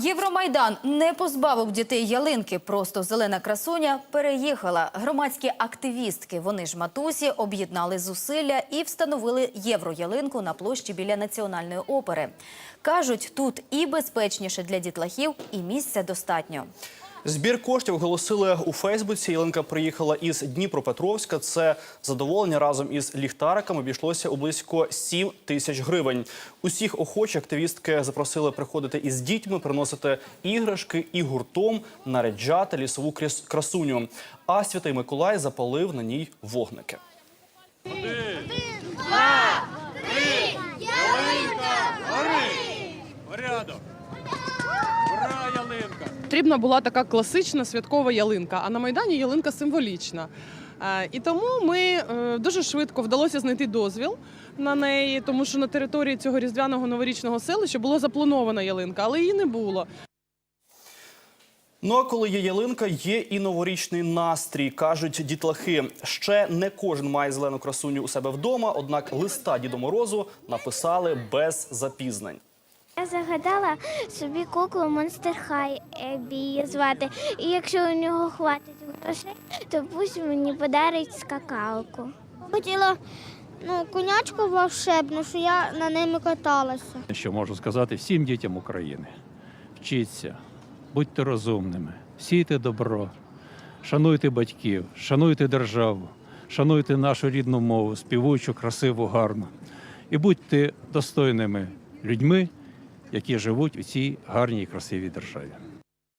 Євромайдан не позбавив дітей ялинки. Просто зелена красуня переїхала. Громадські активістки, вони ж матусі, об'єднали зусилля і встановили євроялинку на площі біля національної опери. Кажуть, тут і безпечніше для дітлахів, і місця достатньо. Збір коштів оголосили у Фейсбуці. Ялинка приїхала із Дніпропетровська. Це задоволення разом із ліхтариками обійшлося у близько 7 тисяч гривень. Усіх охочих активістки запросили приходити із дітьми, приносити іграшки і гуртом наряджати лісову крас- красуню. А святий Миколай запалив на ній вогники. Порядок. Потрібна була така класична святкова ялинка, а на Майдані ялинка символічна. Е, І тому ми е, дуже швидко вдалося знайти дозвіл на неї, тому що на території цього різдвяного новорічного селища була запланована ялинка, але її не було. Ну а коли є ялинка, є і новорічний настрій. кажуть дітлахи. Ще не кожен має зелену красуню у себе вдома. Однак листа Діду Морозу написали без запізнень. Я загадала собі куклу Monster High Ебі її звати. І якщо у нього хватить грошей, то пусть мені подарить скакалку. Хотіла ну, конячку волшебну, що я на ними каталася. Що можу сказати всім дітям України? Вчіться, будьте розумними, сійте добро, шануйте батьків, шануйте державу, шануйте нашу рідну мову, співучу, красиву, гарну. І будьте достойними людьми, які живуть у цій гарній і красивій державі.